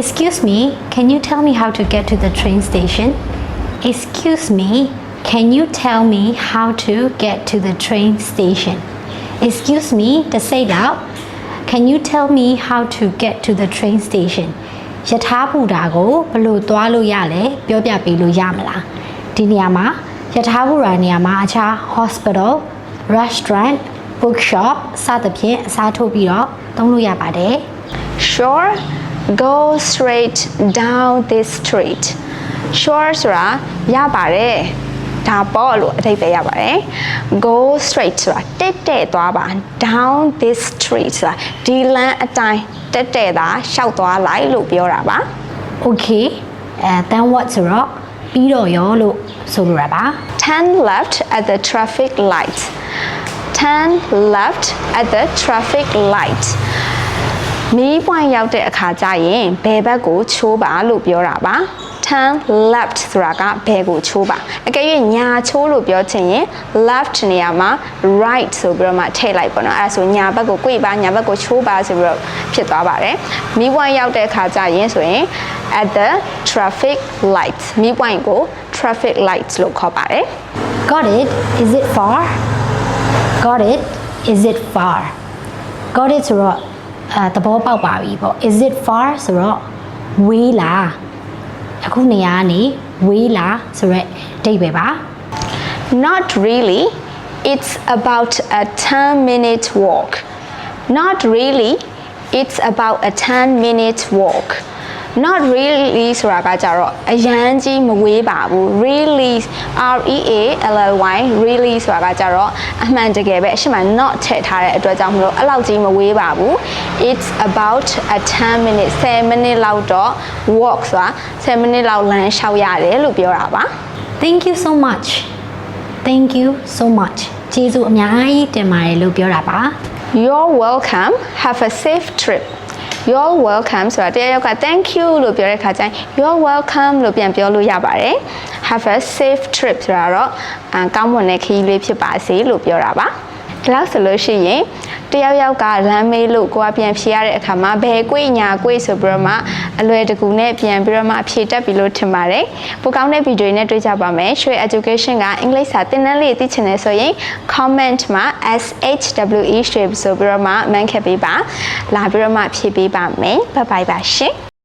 Excuse me, can you tell me how to get to the train station? Excuse me, can you tell me how to get to the train station? Excuse me တစိတ်လောက် Can you tell me how to get to the train station? ယထာဘူတာကိုဘယ်လိုသွားလို့ရလဲပြောပြပေးလို့ရမလားဒီနေရာမှာယထာဘူရာနေရာမှာအခြား hospital restaurant bookshop စသဖြင့်အစားထိုးပြီးတော့သုံးလို့ရပါတယ် Sure go straight down this street Sure ဆိုတာရပါတယ်ဒါပေါ့လို့အဓိပ္ပာယ်ရပါတယ် go straight ဆိုတာတက်တက်သွားပါ down this street ဆိုတာဒီလမ်းအတိုင်းတက်တက်သာရှောက်သွားလိုက်လို့ပြောတာပါ Okay အဲ then what ဆိုတော့ပြီးတော့ရောလို့ဆိုလိုတာပါ turn left at the traffic light turn left at the traffic light မီးပွိုင်ရောက်တဲ့အခါကျရင်ဘယ်ဘက်ကိုချိုးပါလို့ပြောတာပါ turn left ဆိုတာကဘယ်ကိုချိုးပါအကယ်၍ညာချိုးလို့ပြောချင်ရင် left နေရာမှာ right ဆိုပြီးတော့မှထည့်လိုက်ပေါ့နော်အဲဒါဆိုညာဘက်ကို꿰ပါညာဘက်ကိုချိုးပါဆိုပြီးတော့ဖြစ်သွားပါတယ်မီးပွိုင်ရောက်တဲ့အခါကျရင်ဆိုရင် at the traffic light မီးပွိုင်ကို traffic lights လို့ခေါ်ပါတယ် Got it is it far Got it is it far Got it ဆိုတော့ အဲသဘောပေါက်ပါပြီပေါ့ Is it far ဆိုတော့ဝေးလားအခုနေရာကနေဝေးလားဆိုရက်အဓိပ္ပာယ်ပါ Not really. It's about a 10 minute walk. Not really. It's about a 10 minute walk. Not really ဆိုတာကကြတော့အရန်ကြီးမဝေးပါဘူး really R E A L L Y really ဆိုတာကကြတော့အမှန်တကယ်ပဲအရှိမ not ထည့်ထားတဲ့အတွက်ကြောင့်မလို့အဲ့လောက်ကြီးမဝေးပါဘူး It's about a 10 minute 10 minute လောက်တော့ walk ဆိုတာ10 minute လောက်လမ်းလျှောက်ရတယ်လို့ပြောတာပါ Thank you so much Thank you so much ကျေးဇူးအများကြီးတင်ပါတယ်လို့ပြောတာပါ You're welcome. Have a safe trip. You're welcome ဆိုတာတရားရောက်က thank you လို့ပြောတဲ့ခါကျရင် you're welcome လို့ပြန်ပြောလို့ရပါတယ် Have a safe trip ဆိုတာတော့အာကောင်းမွန်တဲ့ခရီးလေးဖြစ်ပါစေလို့ပြောတာပါ ဒီလောက်ဆိုလို့ရှိရင်တယောက်ယောက်ကလမ်းမေးလို့ကိုကပြန်ဖြေရတဲ့အခါမှာဘယ်ကွေ့ညာကွေ့ဆိုပြီးတော့မှအလွယ်တကူနဲ့ပြန်ပြီးတော့မှဖြေတတ်ပြီလို့ထင်ပါတယ်ပိုကောင်းတဲ့ဗီဒီယိုတွေနဲ့တွေ့ကြပါမယ်ရွှေ education ကအင်္ဂလိပ်စာသင်တန်းလေးသိချင်တယ်ဆိုရင် comment မှာ SHWE ရွှေဆိုပြီးတော့မှ man ခဲ့ပေးပါလာပြီးတော့မှဖြေပေးပါမယ် bye bye ပါရှင်